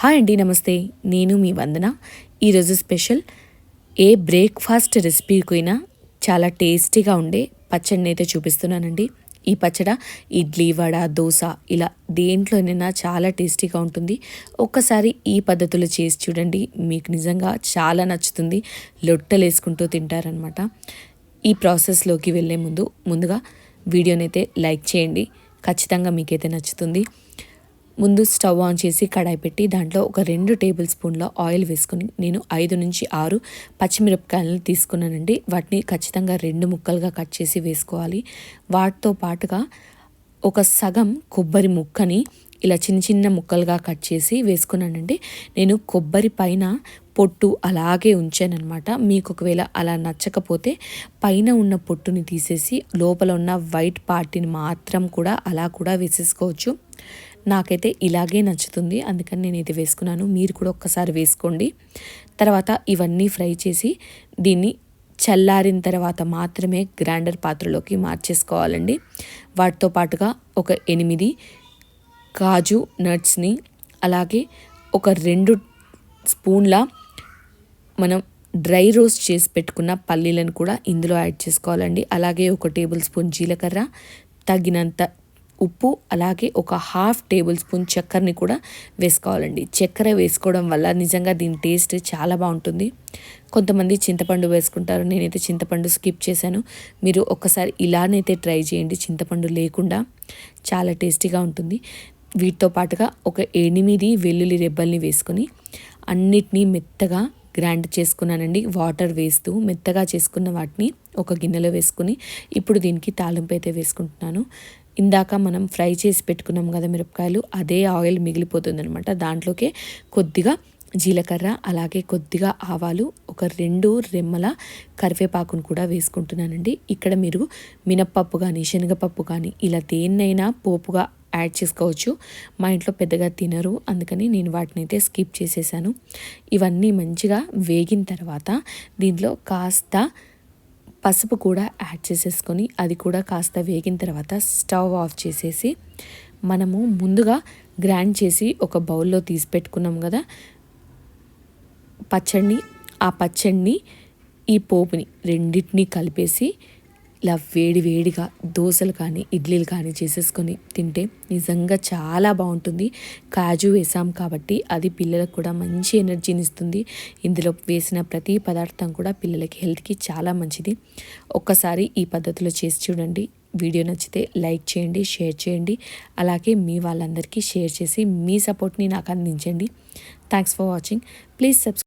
Hi అండి నమస్తే. నేను మీ వందన. ఈరోజు స్పెషల్. ఏ బ్రేక్ఫాస్ట్ రెసిపీకైనా చాలా టేస్టీగా ఉండే పచ్చడిని అయితే చూపిస్తున్నానండి. ఈ పచ్చడ ఇడ్లీ వడ దోశ ఇలా దేంట్లోనైనా చాలా టేస్టీగా ఉంటుంది. ఒక్కసారి ఈ పద్ధతిలో చేసి చూడండి. మీకు నిజంగా చాలా నచ్చుతుంది. లొట్టలు వేసుకుంటూ తింటారనమాట ఈ ప్రాసెస్లోకి వెళ్ళే ముందు ముందుగా వీడియోనైతే లైక్ చేయండి. ఖచ్చితంగా మీకైతే నచ్చుతుంది. ముందు స్టవ్ ఆన్ చేసి కడాయి పెట్టి దాంట్లో ఒక రెండు టేబుల్ స్పూన్ల ఆయిల్ వేసుకుని నేను ఐదు నుంచి ఆరు పచ్చిమిరపకాయలను తీసుకున్నానండి. వాటిని ఖచ్చితంగా రెండు ముక్కలుగా కట్ చేసి వేసుకోవాలి. వాటితో పాటుగా ఒక సగం కొబ్బరి ముక్కని ఇలా చిన్న చిన్న ముక్కలుగా కట్ చేసి వేసుకున్నానండి. నేను కొబ్బరి పైన పొట్టు అలాగే ఉంచానమాట మీకు ఒకవేళ అలా నచ్చకపోతే పైన ఉన్న పొట్టుని తీసేసి లోపల ఉన్న వైట్ పార్టీని మాత్రం కూడా అలా కూడా వేసేసుకోవచ్చు. నాకైతే ఇలాగే నచ్చుతుంది. అందుకని నేను ఇది వేసుకున్నాను. మీరు కూడా ఒక్కసారి వేసుకోండి. తర్వాత ఇవన్నీ ఫ్రై చేసి దీన్ని చల్లారిన తర్వాత మాత్రమే గ్రైండర్ పాత్రలోకి మార్చేసుకోవాలండి. వాటితో పాటుగా ఒక ఎనిమిది కాజు నట్స్ని అలాగే ఒక రెండు స్పూన్ల మనం డ్రై రోస్ట్ చేసి పెట్టుకున్న పల్లీలను కూడా ఇందులో యాడ్ చేసుకోవాలండి. అలాగే ఒక టేబుల్ స్పూన్ జీలకర్ర తగినంత ఉప్పు అలాగే ఒక హాఫ్ టేబుల్ స్పూన్ చక్కెరని కూడా వేసుకోవాలండి. చక్కెర వేసుకోవడం వల్ల నిజంగా దీని టేస్ట్ చాలా బాగుంటుంది. కొంతమంది చింతపండు వేసుకుంటారు. నేనైతే చింతపండు స్కిప్ చేశాను. మీరు ఒక్కసారి ఇలానైతే ట్రై చేయండి. చింతపండు లేకుండా చాలా టేస్టీగా ఉంటుంది. వీటితో పాటుగా ఒక ఎనిమిది వెల్లుల్లి రెబ్బల్ని వేసుకొని అన్నిటినీ మెత్తగా గ్రైండ్ చేసుకున్నానండి. వాటర్ వేస్తూ మెత్తగా చేసుకున్న వాటిని ఒక గిన్నెలో వేసుకుని ఇప్పుడు దీనికి తాలింపు అయితే వేసుకుంటున్నాను. ఇందాక మనం ఫ్రై చేసి పెట్టుకున్నాం కదా మిరపకాయలు అదే ఆయిల్ మిగిలిపోతుంది అనమాట దాంట్లోకే కొద్దిగా జీలకర్ర అలాగే కొద్దిగా ఆవాలు ఒక రెండు రెమ్మల కరివేపాకును కూడా వేసుకుంటున్నానండి. ఇక్కడ మీరు మినప్పప్పు కానీ శనగపప్పు కానీ ఇలా దేన్నైనా పోపుగా యాడ్ చేసుకోవచ్చు. మా ఇంట్లో పెద్దగా తినరు అందుకని నేను వాటిని అయితే స్కిప్ చేసేసాను. ఇవన్నీ మంచిగా వేగిన తర్వాత దీంట్లో కాస్త పసుపు కూడా యాడ్ చేసేసుకొని అది కూడా కాస్త వేగిన తర్వాత స్టవ్ ఆఫ్ చేసేసి మనము ముందుగా గ్రైండ్ చేసి ఒక బౌల్లో తీసి పెట్టుకున్నాం కదా పచ్చడిని ఆ పచ్చడిని ఈ పోపుని రెండింటినీ కలిపేసి ఇలా వేడి వేడిగా దోశలు కానీ ఇడ్లీలు కానీ చేసేసుకొని తింటే నిజంగా చాలా బాగుంటుంది. కాజు వేసాం కాబట్టి అది పిల్లలకు కూడా మంచి ఎనర్జీని ఇస్తుంది ఇందులో వేసిన ప్రతి పదార్థం కూడా పిల్లలకి హెల్త్కి చాలా మంచిది. ఒక్కసారి ఈ పద్ధతిలో చేసి చూడండి. వీడియో నచ్చితే లైక్ చేయండి షేర్ చేయండి. అలాగే మీ వాళ్ళందరికీ షేర్ చేసి మీ సపోర్ట్ని నాకు అందించండి. Thanks for watching. Please subscribe